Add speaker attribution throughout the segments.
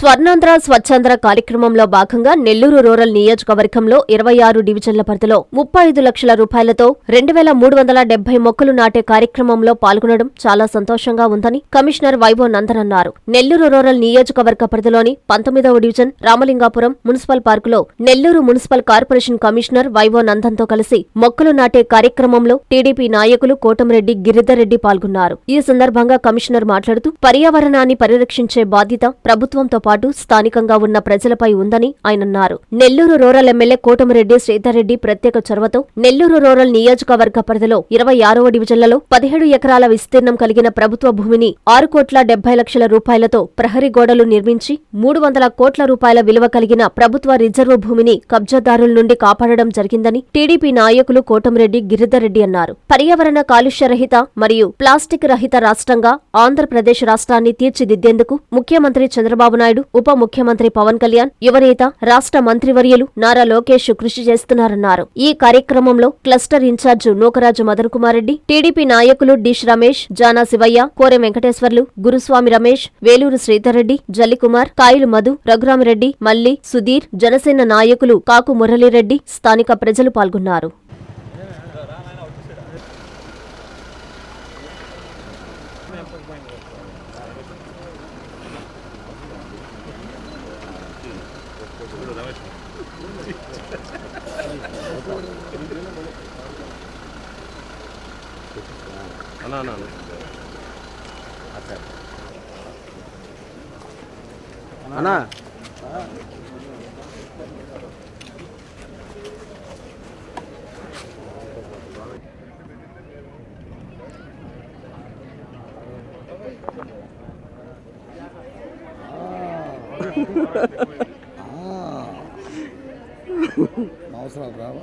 Speaker 1: స్వర్ణాంధ్ర స్వచ్ఛాంధ్ర కార్యక్రమంలో భాగంగా నెల్లూరు రూరల్ నియోజకవర్గంలో ఇరవై ఆరు డివిజన్ల పరిధిలో ముప్పై ఐదు లక్షల రూపాయలతో రెండు వేల మూడు వందల డెబ్బై మొక్కలు నాటే కార్యక్రమంలో పాల్గొనడం చాలా సంతోషంగా ఉందని కమిషనర్ వైవో నందన్ అన్నారు. నెల్లూరు రూరల్ నియోజకవర్గ పరిధిలోని పంతొమ్మిదవ డివిజన్ రామలింగాపురం మున్సిపల్ పార్కులో Nellore municipal corporation commissioner Y O నందన్తో కలిసి మొక్కలు నాటే కార్యక్రమంలో టీడీపీ నాయకులు కోటంరెడ్డి గిరిధర్రెడ్డి పాల్గొన్నారు. ఈ సందర్భంగా కమిషనర్ మాట్లాడుతూ పర్యావరణాన్ని పరిరక్షించే బాధ్యత ప్రభుత్వంతో పాటు స్థానికంగా ఉన్న ప్రజలపై ఉందని ఆయన అన్నారు. నెల్లూరు రూరల్ ఎమ్మెల్యే కోటమిరెడ్డి శ్రీధర్రెడ్డి ప్రత్యేక చొరవతో నెల్లూరు రూరల్ నియోజకవర్గ పరిధిలో ఇరవై ఆరవ డివిజన్లలో పదిహేడు ఎకరాల విస్తీర్ణం కలిగిన ప్రభుత్వ భూమిని ఆరు కోట్ల డెబ్బై లక్షల రూపాయలతో ప్రహరీ గోడలు నిర్మించి మూడు వందల కోట్ల రూపాయల విలువ కలిగిన ప్రభుత్వ రిజర్వు భూమిని కబ్జాదారుల నుండి కాపాడడం జరిగిందని టీడీపీ నాయకులు కోటమిరెడ్డి గిరిధర్రెడ్డి అన్నారు. పర్యావరణ కాలుష్య రహిత మరియు ప్లాస్టిక్ రహిత రాష్ట్రంగా ఆంధ్రప్రదేశ్ రాష్ట్రాన్ని తీర్చిదిద్దేందుకు ముఖ్యమంత్రి చంద్రబాబు నాయుడు ఉప ముఖ్యమంత్రి పవన్ కళ్యాణ్ యువనేత రాష్ట్ర మంత్రివర్యులు నారా లోకేష్ కృషి చేస్తున్నారన్నారు. ఈ కార్యక్రమంలో cluster incharge Nookaraju Madan Kumar Reddy TDP నాయకులు డిష్ రమేష్ జానా శివయ్య కోరె వెంకటేశ్వర్లు గురుస్వామి రమేష్ వేలూరు శ్రీధర్రెడ్డి జల్లికుమార్ కాయలు మధు రఘురామిరెడ్డి మల్లి సుధీర్ జనసేన నాయకులు కాకు మురళీరెడ్డి స్థానిక ప్రజలు పాల్గొన్నారు
Speaker 2: అన్నా అన్నా అన్నా.
Speaker 3: అన్నా.
Speaker 4: అవసరాలు రావా?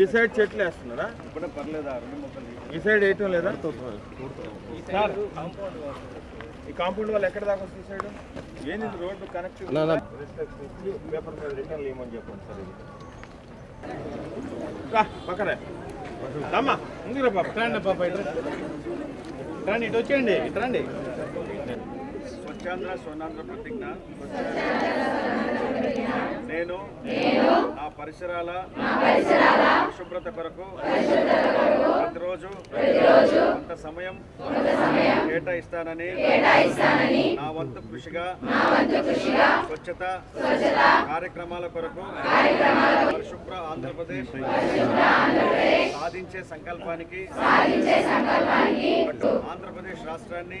Speaker 4: ఈ
Speaker 5: సైడ్ చెట్లు వేస్తున్నారా? ఇప్పుడు పర్లేదా ఈ సైడ్ వేయటం లేదా? సార్, ఈ కాంపౌండ్ వాళ్ళు ఎక్కడ దాకా వస్తుంది సైడ్? ఏంది రోడ్డు కనెక్ట్. పేపర్ మీద రిటర్న్ ఇవ్వమని చెప్పండి సార్ ఇది. రా పక్కనే. రా పాప. రండి పాప ఇటు. రండి ఇటు వచ్చేయండి ఇటు రండి స్వచ్ఛాంధ్ర స్వర్ణాంధ్ర ప్రతిజ్ఞ. నేను నా పరిసరాల పరిశుభ్రత కొరకు ప్రతిరోజు కొంత సమయం కేటాయిస్తానని నా వంతు కృషిగా స్వచ్ఛత కార్యక్రమాల కొరకు పరిశుభ్ర ఆంధ్రప్రదేశ్ సాధించే సంకల్పానికి ఆంధ్రప్రదేశ్ రాష్ట్రాన్ని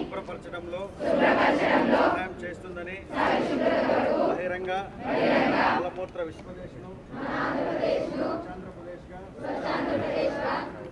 Speaker 5: శుభ్రపరచడంలో సహాయం చేస్తుందని బహిరంగ మలమూత్ర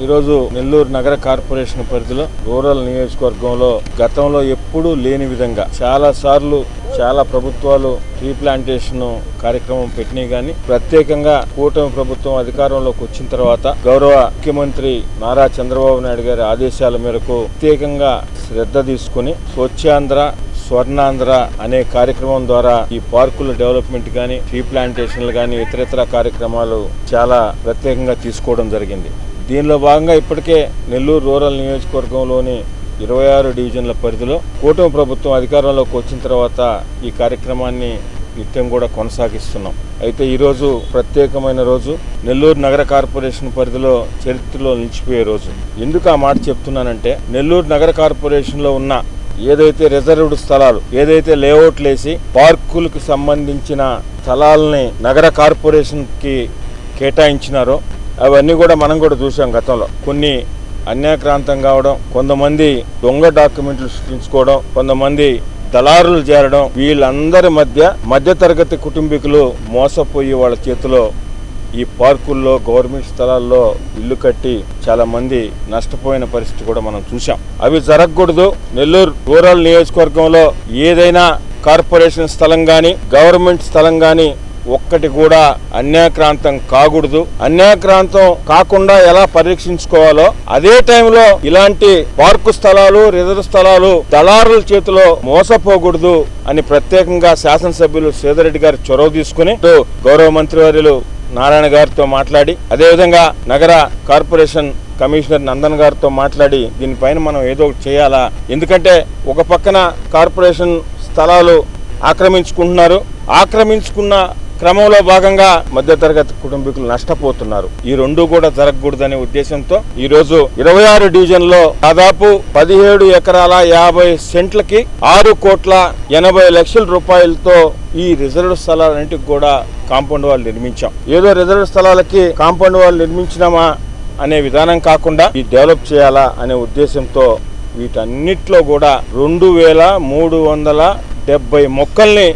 Speaker 6: ఈరోజు నెల్లూరు నగర కార్పొరేషన్ పరిధిలో రూరల్ నియోజకవర్గంలో గతంలో ఎప్పుడూ లేని విధంగా చాలా సార్లు చాలా ప్రభుత్వాలు ట్రీ ప్లాంటేషన్ కార్యక్రమం పెట్టినాయి కానీ ప్రత్యేకంగా కూటమి ప్రభుత్వం అధికారంలోకి వచ్చిన తర్వాత గౌరవ ముఖ్యమంత్రి నారా చంద్రబాబు నాయుడు గారి ఆదేశాల మేరకు ప్రత్యేకంగా శ్రద్ధ తీసుకుని స్వచ్ఛాంధ్ర స్వర్ణాంధ్ర అనే కార్యక్రమం ద్వారా ఈ పార్కుల డెవలప్మెంట్ కానీ ట్రీ ప్లాంటేషన్లు కానీ ఇతరితర కార్యక్రమాలు చాలా ప్రత్యేకంగా తీసుకోవడం జరిగింది. దీనిలో భాగంగా ఇప్పటికే నెల్లూరు రూరల్ నియోజకవర్గంలోని ఇరవై ఆరు డివిజన్ల పరిధిలో కూటమి ప్రభుత్వం అధికారంలోకి వచ్చిన తర్వాత ఈ కార్యక్రమాన్ని నిత్యం కూడా కొనసాగిస్తున్నాం. అయితే ఈరోజు ప్రత్యేకమైన రోజు నెల్లూరు నగర కార్పొరేషన్ పరిధిలో చరిత్రలో నిలిచిపోయే రోజు. ఎందుకు ఆ మాట చెప్తున్నానంటే నెల్లూరు నగర కార్పొరేషన్లో ఉన్న ఏదైతే రిజర్వ్డ్ స్థలాలు ఏదైతే లేఅవుట్లు వేసి పార్కులకు సంబంధించిన స్థలాలని నగర కార్పొరేషన్కి కేటాయించినారో అవన్నీ కూడా మనం కూడా చూసాం గతంలో. కొన్ని అన్యాక్రాంతం కావడం కొంతమంది దొంగ డాక్యుమెంట్లు సృష్టించుకోవడం కొంతమంది దళారులు చేరడం వీళ్ళందరి మధ్య మధ్యతరగతి కుటుంబీకులు మోసపోయి వాళ్ళ చేతిలో ఈ పార్కుల్లో గవర్నమెంట్ స్థలాల్లో ఇల్లు కట్టి చాలా మంది నష్టపోయిన పరిస్థితి కూడా మనం చూసాం అవి జరగకూడదు. నెల్లూరు రూరల్ నియోజకవర్గంలో ఏదైనా కార్పొరేషన్ స్థలం కానీ గవర్నమెంట్ స్థలం కానీ ఒక్కటి కూడా అన్యాక్రాంతం కాకూడదు. అన్యాక్రాంతం కాకుండా ఎలా పరీక్షించుకోవాలో అదే టైంలో ఇలాంటి పార్కు స్థలాలు రిజర్వ్ స్థలాలు దళారుల చేతిలో మోసపోకూడదు అని ప్రత్యేకంగా శాసనసభ్యులు సేదరెడ్డి గారు చొరవ తీసుకుని గౌరవ మంత్రివర్యులు నారాయణ గారితో మాట్లాడి అదేవిధంగా నగర కార్పొరేషన్ కమిషనర్ నందన్ గారితో మాట్లాడి దీనిపైన మనం ఏదో ఒకటి చేయాలా? ఎందుకంటే ఒక పక్కన కార్పొరేషన్ స్థలాలు ఆక్రమించుకుంటున్నారు. ఆక్రమించుకున్న క్రమంలో భాగంగా మధ్యతరగతి కుటుంబీకులు నష్టపోతున్నారు. ఈ రెండు కూడా జరగకూడదనే ఉద్దేశంతో ఈ రోజు ఇరవై ఆరు డివిజన్లో దాదాపు పదిహేడు ఎకరాల యాభై సెంట్లకి ఆరు కోట్ల ఎనభై లక్షల రూపాయలతో ఈ రిజర్వ్ స్థలాలన్నింటికి కూడా కాంపౌండ్ వాళ్ళు నిర్మించాం. ఏదో రిజర్వ్ స్థలాలకి కాంపౌండ్ వాళ్ళు నిర్మించినామా అనే విధానం కాకుండా ఈ డెవలప్ చేయాలా అనే ఉద్దేశంతో వీటన్నిటిలో కూడా రెండు వేల మూడు వందల డెబ్బై మొక్కల్ని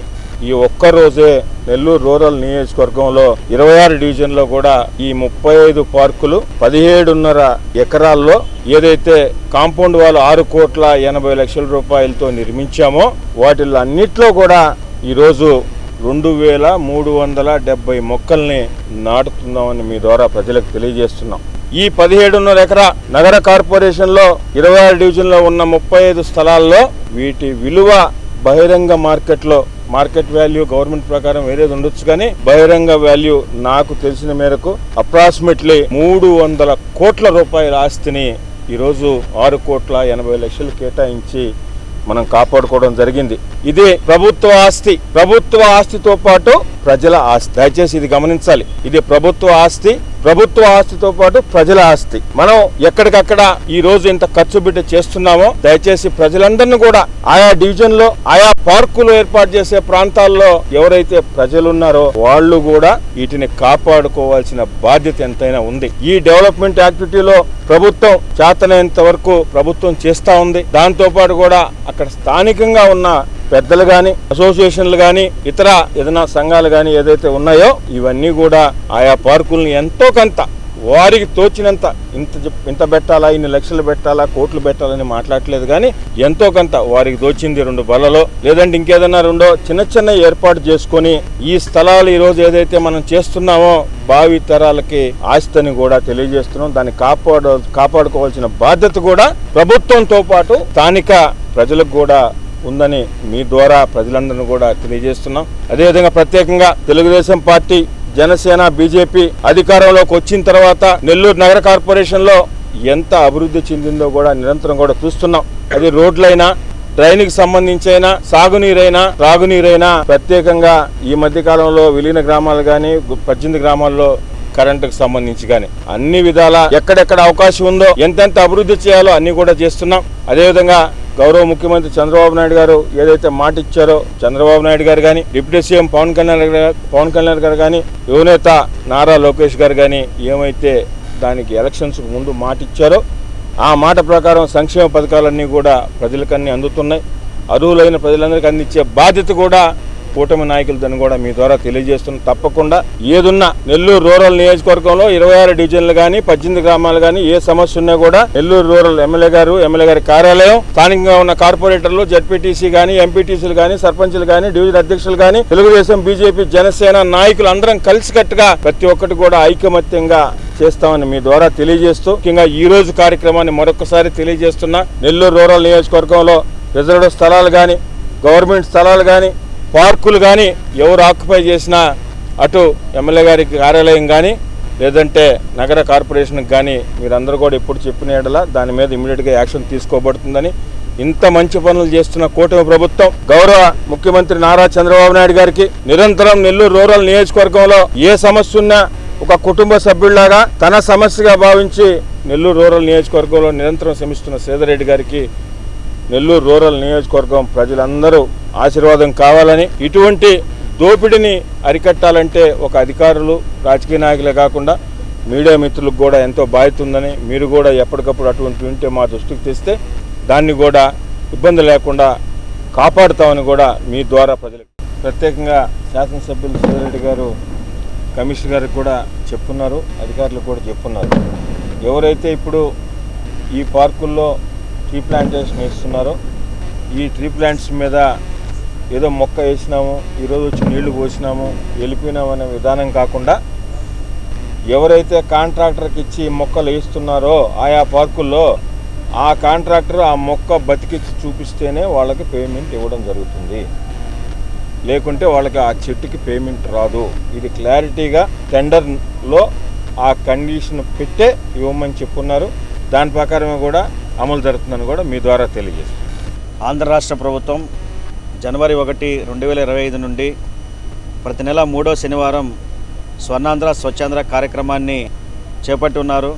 Speaker 6: ఈ ఒక్క రోజే నెల్లూరు రూరల్ నియోజకవర్గంలో ఇరవై ఆరు డివిజన్లో కూడా ఈ ముప్పై ఐదు పార్కులు పదిహేడున్నర ఎకరాల్లో ఏదైతే కాంపౌండ్ వాళ్ళు ఆరు కోట్ల ఎనభై లక్షల రూపాయలతో నిర్మించామో వాటిల్లో అన్నిట్లో కూడా ఈరోజు రెండు వేల మూడు వందల డెబ్బై మొక్కల్ని నాటుతున్నామని మీ ద్వారా ప్రజలకు తెలియజేస్తున్నాం. ఈ పదిహేడున్నర ఎకరా నగర కార్పొరేషన్లో ఇరవై ఆరు డివిజన్లో ఉన్న ముప్పై ఐదు స్థలాల్లో వీటి విలువ బహిరంగ మార్కెట్లో మార్కెట్ వాల్యూ గవర్నమెంట్ ప్రకారం వేరేది ఉండొచ్చు కానీ బహిరంగ వాల్యూ నాకు తెలిసిన మేరకు అప్రాక్సిమేట్లీ మూడు వందల కోట్ల రూపాయల ఆస్తిని ఈరోజు ఆరు కోట్ల ఎనభై లక్షలు కేటాయించి మనం కాపాడుకోవడం జరిగింది. ఇది ప్రభుత్వ ఆస్తి. ప్రభుత్వ ఆస్తితో పాటు ప్రజల ఆస్తి. దయచేసి ఇది గమనించాలి. ఇది ప్రభుత్వ ఆస్తి. ప్రభుత్వ ఆస్తితో పాటు ప్రజల ఆస్తి. మనం ఎక్కడికక్కడ ఈ రోజు ఇంత ఖర్చు బిడ్డ చేస్తున్నామో దయచేసి ప్రజలందరినీ కూడా ఆయా డివిజన్లో ఆయా పార్కులు ఏర్పాటు చేసే ప్రాంతాల్లో ఎవరైతే ప్రజలు ఉన్నారో వాళ్ళు కూడా వీటిని కాపాడుకోవాల్సిన బాధ్యత ఎంతైనా ఉంది. ఈ డెవలప్మెంట్ యాక్టివిటీలో ప్రభుత్వం చేతనైనంత వరకు ప్రభుత్వం చేస్తా ఉంది. దాంతో పాటు కూడా అక్కడ స్థానికంగా ఉన్న పెద్దలు కానీ అసోసియేషన్లు కానీ ఇతర ఏదైనా సంఘాలు కానీ ఏదైతే ఉన్నాయో ఇవన్నీ కూడా ఆయా పార్కుల్ని ఎంతో కొంత వారికి తోచినంత ఇంత ఇంత పెట్టాలా ఇన్ని లక్షలు పెట్టాలా కోట్లు పెట్టాలని మాట్లాడలేదు కానీ ఎంతో కొంత వారికి తోచింది రెండు బలలో. లేదంటే ఇంకేదన్నా రెండో చిన్న చిన్న ఏర్పాటు చేసుకొని ఈ స్థలాలు ఈరోజు ఏదైతే మనం చేస్తున్నామో భావి తరాలకి ఆస్తిని కూడా తెలియజేస్తున్నాం. దాన్ని కాపాడు కాపాడుకోవాల్సిన బాధ్యత కూడా ప్రభుత్వంతో పాటు స్థానిక ప్రజలకు కూడా ఉందని మీ ద్వారా ప్రజలందరినీ కూడా తెలియజేస్తున్నాం. అదేవిధంగా ప్రత్యేకంగా తెలుగుదేశం పార్టీ జనసేన బీజేపీ అధికారంలోకి వచ్చిన తర్వాత నెల్లూరు నగర కార్పొరేషన్లో ఎంత అభివృద్ధి చెందిందో కూడా నిరంతరం కూడా చూస్తున్నాం. అది రోడ్లైనా డ్రైనేజ్ సంబంధించైనా సాగునీరైనా త్రాగునీరైనా ప్రత్యేకంగా ఈ మధ్య కాలంలో విలీన గ్రామాలు కానీ పద్దెనిమిది గ్రామాల్లో కరెంటుకు సంబంధించి కానీ అన్ని విధాల ఎక్కడెక్కడ అవకాశం ఉందో ఎంతెంత అభివృద్ధి చేయాలో అన్ని కూడా చేస్తున్నాం. అదేవిధంగా గౌరవ ముఖ్యమంత్రి చంద్రబాబు నాయుడు గారు ఏదైతే మాట ఇచ్చారో చంద్రబాబు నాయుడు గారు కానీ డిప్యూటీ సీఎం పవన్ కళ్యాణ్ పవన్ కళ్యాణ్ గారు కానీ యువనేత నారా లోకేష్ గారు కానీ ఏమైతే దానికి ఎలక్షన్స్ ముందు మాట ఇచ్చారో ఆ మాట ప్రకారం సంక్షేమ పథకాలన్నీ కూడా ప్రజలకన్నీ అందుతున్నాయి. అర్హులైన ప్రజలందరికీ అందించే బాధ్యత కూడా కూటమి నాయకులు దాన్ని కూడా మీ ద్వారా తెలియజేస్తున్నాం తప్పకుండా ఏదున్నా నెల్లూరు రూరల్ నియోజకవర్గంలో ఇరవై ఆరు డివిజన్లు కానీ పద్దెనిమిది గ్రామాలు కానీ ఏ సమస్య ఉన్నా కూడా Nellore rural MLA garu MLA గారి కార్యాలయం స్థానికంగా ఉన్న కార్పొరేటర్లు జడ్పీటీసీ కానీ ఎంపీటీసీలు కానీ సర్పంచులు కానీ డివిజన్ అధ్యక్షులు కానీ తెలుగుదేశం బీజేపీ జనసేన నాయకులు అందరం కలిసికట్టుగా ప్రతి ఒక్కటి కూడా ఐకమత్యంగా చేస్తామని మీ ద్వారా తెలియజేస్తూ ముఖ్యంగా ఈ రోజు కార్యక్రమాన్ని మరొకసారి తెలియజేస్తున్నా నెల్లూరు రూరల్ నియోజకవర్గంలో రిజర్వ్డ్ స్థలాలు కానీ గవర్నమెంట్ స్థలాలు కానీ పార్కులు కానీ ఎవరు ఆక్యుపై చేసినా అటు ఎమ్మెల్యే గారి కార్యాలయం కానీ లేదంటే నగర కార్పొరేషన్కి కానీ మీరందరూ కూడా ఎప్పుడు చెప్పిన ఎడల దాని మీద ఇమీడియట్గా యాక్షన్ తీసుకోబడుతుందని ఇంత మంచి పనులు చేస్తున్న కూటమి ప్రభుత్వం గౌరవ ముఖ్యమంత్రి నారా చంద్రబాబు నాయుడు గారికి నిరంతరం నెల్లూరు రూరల్ నియోజకవర్గంలో ఏ సమస్య ఉన్నా ఒక కుటుంబ సభ్యుల్లాగా తన సమస్యగా భావించి నెల్లూరు రూరల్ నియోజకవర్గంలో నిరంతరం శ్రమిస్తున్న సేదరెడ్డి గారికి నెల్లూరు రూరల్ నియోజకవర్గం ప్రజలందరూ ఆశీర్వాదం కావాలని ఇటువంటి దోపిడీని అరికట్టాలంటే ఒక అధికారులు రాజకీయ నాయకులే కాకుండా మీడియా మిత్రులకు కూడా ఎంతో బాధ్యత ఉందని మీరు కూడా ఎప్పటికప్పుడు అటువంటి ఉంటే మా దృష్టికి తెస్తే దాన్ని కూడా ఇబ్బంది లేకుండా కాపాడుతామని కూడా మీ ద్వారా ప్రజలకు ప్రత్యేకంగా శాసనసభ్యులు సుధారెడ్డి గారు కమిషనర్ గారికి కూడా చెప్పున్నారు అధికారులకు కూడా చెప్పున్నారు. ఎవరైతే ఇప్పుడు ఈ పార్కుల్లో ట్రీ ప్లాంటేషన్ వేస్తున్నారు. ఈ ట్రీ ప్లాంట్స్ మీద ఏదో మొక్క వేసినాము ఈరోజు వచ్చి నీళ్ళు పోసినాము వెళ్ళిపోయినాము అనే విధానం కాకుండా ఎవరైతే కాంట్రాక్టర్కి ఇచ్చి మొక్కలు వేస్తున్నారో ఆయా పార్కుల్లో ఆ కాంట్రాక్టర్ ఆ మొక్క బతికిచ్చి చూపిస్తేనే వాళ్ళకి పేమెంట్ ఇవ్వడం జరుగుతుంది. లేకుంటే వాళ్ళకి ఆ చెట్టుకి పేమెంట్ రాదు. ఇది క్లారిటీగా టెండర్లో ఆ కండిషన్ పెట్టే ఇవ్వమని చెప్పున్నారు. దాని ప్రకారమే కూడా అమలు జరుగుతుందని కూడా మీ ద్వారా తెలియజేస్తాను
Speaker 5: ఆంధ్ర రాష్ట్ర ప్రభుత్వం జనవరి ఒకటి రెండు వేల ఇరవై ఐదు నుండి ప్రతి నెల మూడో శనివారం స్వర్ణాంధ్ర స్వచ్ఛాంధ్ర కార్యక్రమాన్ని చేపట్టి ఉన్నారు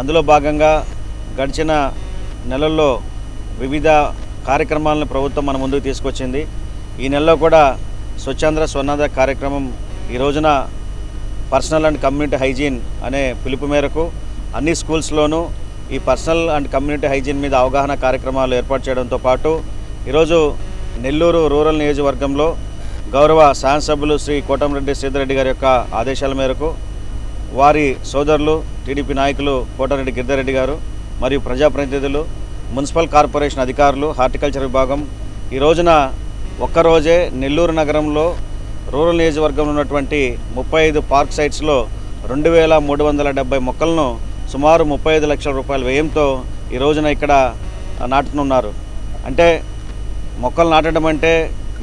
Speaker 5: అందులో భాగంగా గడిచిన నెలల్లో వివిధ కార్యక్రమాలను ప్రభుత్వం మన ముందుకు తీసుకొచ్చింది. ఈ నెలలో కూడా స్వచ్ఛాంధ్ర స్వర్ణాంధ్ర కార్యక్రమం ఈ రోజున పర్సనల్ అండ్ కమ్యూనిటీ హైజీన్ అనే పిలుపు మేరకు అన్ని స్కూల్స్లోనూ ఈ పర్సనల్ అండ్ కమ్యూనిటీ హైజీన్ మీద అవగాహన కార్యక్రమాలు ఏర్పాటు చేయడంతో పాటు ఈరోజు నెల్లూరు రూరల్ నియోజకవర్గంలో గౌరవ శాసనసభ్యులు శ్రీ కోటమిరెడ్డి శ్రీధర్రెడ్డి గారి యొక్క ఆదేశాల మేరకు వారి సోదరులు టీడీపీ నాయకులు కోటారెడ్డి గిరిధారెడ్డి గారు మరియు ప్రజాప్రతినిధులు మున్సిపల్ కార్పొరేషన్ అధికారులు హార్టికల్చర్ విభాగం ఈ రోజున ఒక్కరోజే నెల్లూరు నగరంలో రూరల్ నియోజకవర్గంలో ఉన్నటువంటి ముప్పై ఐదు పార్క్ సైట్స్లో రెండు వేల మూడు వందల డెబ్బై మొక్కలను సుమారు ముప్పై ఐదు లక్షల రూపాయల వ్యయంతో ఈ రోజున ఇక్కడ నాటుతున్నారు. అంటే మొక్కలు నాటడం అంటే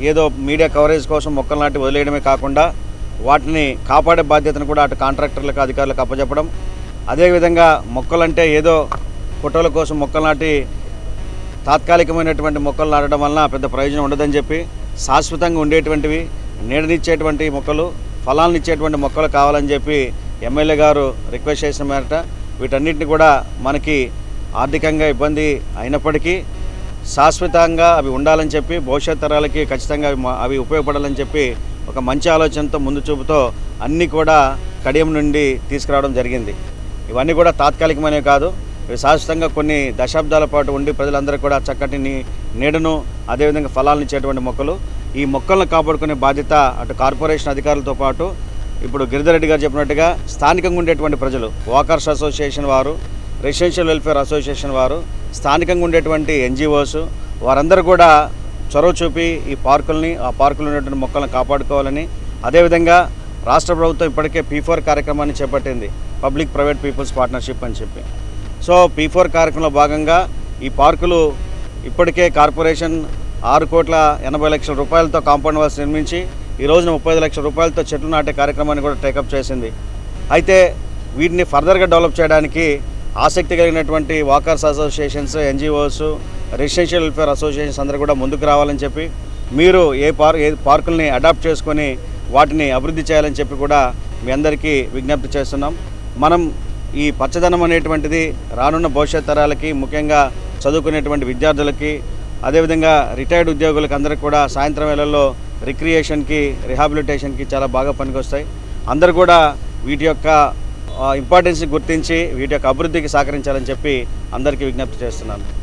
Speaker 5: ఏదో మీడియా కవరేజ్ కోసం మొక్కలు నాటి వదిలేయడమే కాకుండా వాటిని కాపాడే బాధ్యతను కూడా అటు కాంట్రాక్టర్లకు అధికారులకు అప్పచెప్పడం అదేవిధంగా మొక్కలంటే ఏదో ఫోటోల కోసం మొక్కలు నాటి తాత్కాలికమైనటువంటి మొక్కలు నాటడం వలన పెద్ద ప్రయోజనం ఉండదని చెప్పి శాశ్వతంగా ఉండేటువంటివి నీడనిచ్చేటువంటి మొక్కలు ఫలాలను ఇచ్చేటువంటి మొక్కలు కావాలని చెప్పి ఎమ్మెల్యే గారు రిక్వెస్ట్ చేసిన మేరట వీటన్నిటిని కూడా మనకి ఆర్థికంగా ఇబ్బంది అయినప్పటికీ శాశ్వతంగా అవి ఉండాలని చెప్పి భవిష్యత్ తరాలకి ఖచ్చితంగా అవి ఉపయోగపడాలని చెప్పి ఒక మంచి ఆలోచనతో ముందు చూపుతో అన్నీ కూడా కడియం నుండి తీసుకురావడం జరిగింది. ఇవన్నీ కూడా తాత్కాలికమైనవి కాదు. ఇవి శాశ్వతంగా కొన్ని దశాబ్దాల పాటు ఉండి ప్రజలందరూ కూడా చక్కటి నీడను అదేవిధంగా ఫలాలను ఇచ్చేటువంటి మొక్కలు. ఈ మొక్కలను కాపాడుకునే బాధ్యత అటు కార్పొరేషన్ అధికారులతో పాటు ఇప్పుడు గిరిధరెడ్డి గారు చెప్పినట్టుగా స్థానికంగా ఉండేటువంటి ప్రజలు వాకర్స్ అసోసియేషన్ వారు రెసిడెన్షియల్ వెల్ఫేర్ అసోసియేషన్ వారు స్థానికంగా ఉండేటువంటి ఎన్జిఓస్ వారందరూ కూడా చొరవ చూపి ఈ పార్కుల్ని ఆ పార్కులు ఉన్నటువంటి మొక్కలను కాపాడుకోవాలని అదేవిధంగా రాష్ట్ర ప్రభుత్వం ఇప్పటికే పీ ఫోర్ కార్యక్రమాన్ని చేపట్టింది పబ్లిక్ ప్రైవేట్ పీపుల్స్ పార్ట్నర్షిప్ అని చెప్పి. సో పీ ఫోర్ కార్యక్రమంలో భాగంగా ఈ పార్కులు ఇప్పటికే కార్పొరేషన్ ఆరు కోట్ల ఎనభై లక్షల రూపాయలతో కాంపౌండ్ వాల్స్ నిర్మించి ఈ రోజున ముప్పై ఐదు లక్షల రూపాయలతో చెట్లు నాటే కార్యక్రమాన్ని కూడా టేకప్ చేసింది. అయితే వీటిని ఫర్దర్గా డెవలప్ చేయడానికి ఆసక్తి కలిగినటువంటి walkers associations NGOs residential welfare associations అందరూ కూడా ముందుకు రావాలని చెప్పి మీరు ఏ పార్ ఏ పార్కుల్ని అడాప్ట్ చేసుకొని వాటిని అభివృద్ధి చేయాలని చెప్పి కూడా మీ అందరికీ విజ్ఞప్తి చేస్తున్నాం. మనం ఈ పచ్చదనం అనేటువంటిది రానున్న భవిష్యత్ తరాలకి ముఖ్యంగా చదువుకునేటువంటి విద్యార్థులకి అదేవిధంగా రిటైర్డ్ ఉద్యోగులకు అందరికీ కూడా సాయంత్రం వేళల్లో రిక్రియేషన్కి రిహాబిలిటేషన్కి చాలా బాగా పనికొస్తాయి. అందరు కూడా వీటి యొక్క ఇంపార్టెన్స్ గుర్తించి వీటి యొక్క అభివృద్ధికి సహకరించాలని చెప్పి అందరికీ విజ్ఞప్తి చేస్తున్నాను.